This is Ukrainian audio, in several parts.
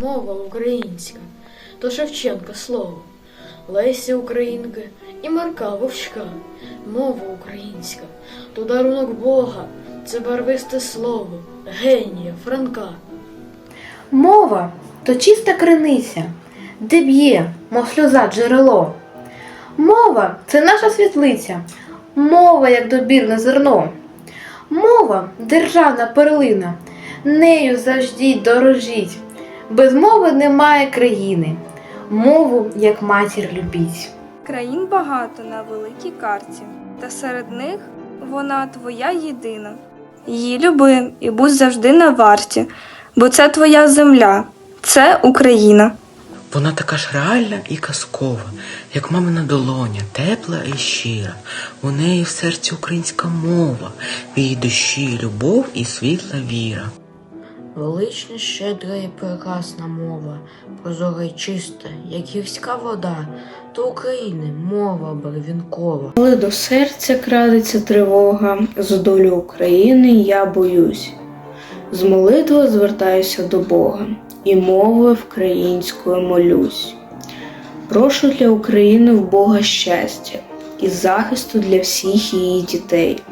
мова українська, то Шевченка слово, Лесі Українки і Марка Вовчка, мова українська, то дарунок Бога, це барвисте слово, генія Франка. Мова то чиста криниця, де б'є, мов сльоза джерело. Мова це наша світлиця, мова як добірне зерно. Мова державна перлина, нею завжди дорожіть. Без мови немає країни, мову як матір любіть. Країн багато на великій карті, та серед них вона твоя єдина. Її люби і будь завжди на варті, бо це твоя земля, це Україна. Вона така ж реальна і казкова, як мамина долоня, тепла і щира. У неї в серці українська мова, в її душі любов і світла віра. Велична, щедра і прекрасна мова, прозора й чиста, як гірська вода, то України мова барвінкова. Коли до серця крадеться тривога, за долю України я боюсь. З молитвою звертаюся до Бога і мовою українською молюсь. Прошу для України в Бога щастя і захисту для всіх її дітей.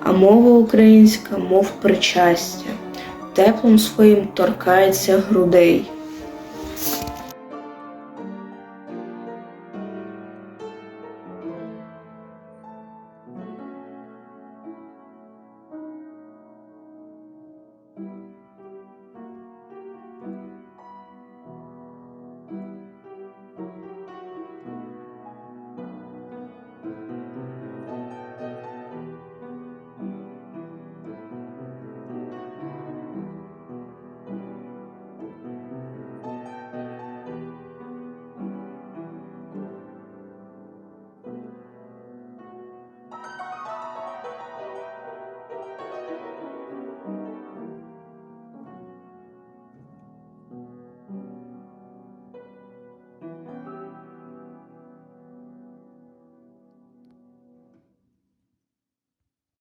А мова українська, мов причастя, теплом своїм торкається грудей.